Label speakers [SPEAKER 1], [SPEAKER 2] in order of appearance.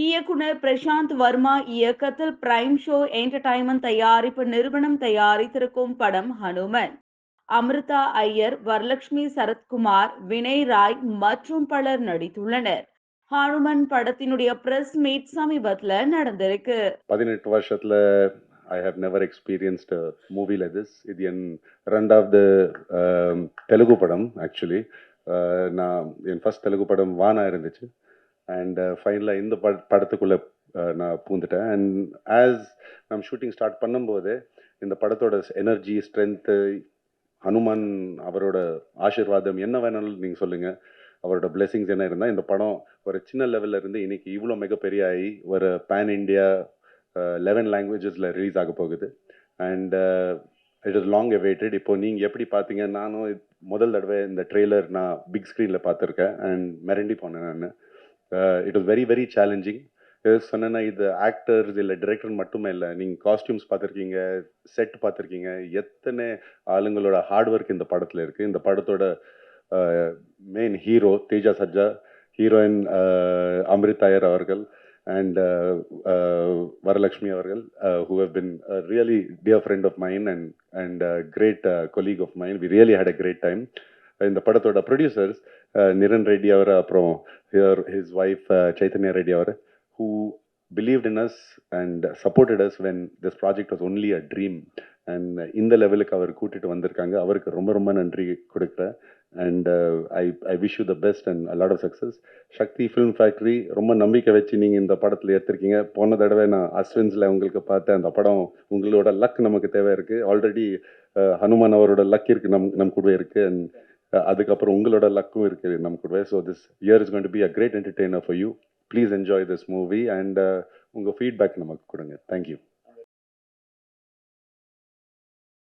[SPEAKER 1] இயக்குனர் பிரசாந்த் வர்மா இயக்கத்தில் prime show entertainment தயாரிப்பு நிறுவனம் தயாரித்திருக்கும் படம் ஹனுமன். அமிர்தா ஐயர் வரலட்சுமி சரத்குமார் வினய் ராய் மற்றும் பலர் நடித்துள்ளனர். ஹனுமன் படத்தினுடைய பிரஸ் மீட் சமீபத்துல நடந்திருக்கு.
[SPEAKER 2] பதினெட்டு வருஷத்தில் I have never experienced movie like this இது என் ரெண்டாவது தெலுங்கு படம் ஆக்சுவலி நான் என் ஃபர்ஸ்ட் தெலுங்கு படம் வானா இருந்துச்சு. அண்ட் ஃபைனலாக uh, இந்த பட படத்துக்குள்ளே uh, நான் பூந்துட்டேன். அண்ட் ஆஸ் நம்ம ஷூட்டிங் ஸ்டார்ட் பண்ணும்போது இந்த படத்தோட எனர்ஜி ஸ்ட்ரென்த்து ஹனுமான் அவரோட ஆசிர்வாதம் என்ன வேணாலும் நீங்கள் சொல்லுங்கள் அவரோட பிளெஸிங்ஸ் என்ன இருந்தால் இந்த படம் ஒரு சின்ன லெவலில் இருந்து இன்னைக்கு இவ்வளோ மிகப்பெரிய ஆகி ஒரு பேன் இண்டியா லெவன் லாங்குவேஜஸில் ரிலீஸ் ஆக போகுது. And it is long awaited இப்போ நீங்கள் எப்படி பார்த்தீங்க நானும் முதல் தடவை இந்த ட்ரெய்லர் நான் பிக் ஸ்க்ரீனில் பார்த்துருக்கேன் அண்ட் மிரண்டி போனேன் நான். It is very very challenging சொன்னேன்னா இது ஆக்டர்ஸ் இல்லை டிரெக்டர் மட்டுமே இல்லை. நீங்கள் காஸ்டியூம்ஸ் பார்த்துருக்கீங்க செட் பார்த்துருக்கீங்க. எத்தனை ஆளுங்களோட ஹார்ட் ஒர்க் இந்த படத்தில் இருக்குது இந்த படத்தோட uh, main hero Teja Sajja heroine uh, Amritha Aiyer அவர்கள் அண்ட் uh, வரலக்ஷ்மி அவர்கள் who have been really dear friend of mine and and great colleague of mine we really had a great time இந்த படத்தோட ப்ரொடியூசர்ஸ் நிரன் ரெட்டி அவர் அப்புறம் here his wife Chaitanya Reddy அவர் who believed in us and supported us when this project was only a dream and இந்த லெவலுக்கு அவர் கூட்டிட்டு வந்திருக்காங்க. அவருக்கு ரொம்ப ரொம்ப நன்றி கொடுக்குறேன். And I I wish you the best and lot of success Sakthi film factory ரொம்ப நம்பிக்கை வச்சு நீங்கள் இந்த படத்தில் எடுத்திருக்கீங்க. போன தடவை நான் அஸ்வின்ஸில் உங்களுக்கு பார்த்தேன். அந்த படம் உங்களோட லக் நமக்கு தேவை இருக்குது ஆல்ரெடி ஹனுமான் அவரோட லக் இருக்குது நம் நம் கூட இருக்குது அண்ட் அதுக்கப்புறம் உங்களோட லக்கும் இருக்குது நம்ம கூட so this year is going to be a great entertainer for you please enjoy this movie and உங்கள் ஃபீட்பேக் நமக்கு கொடுங்க. Thank you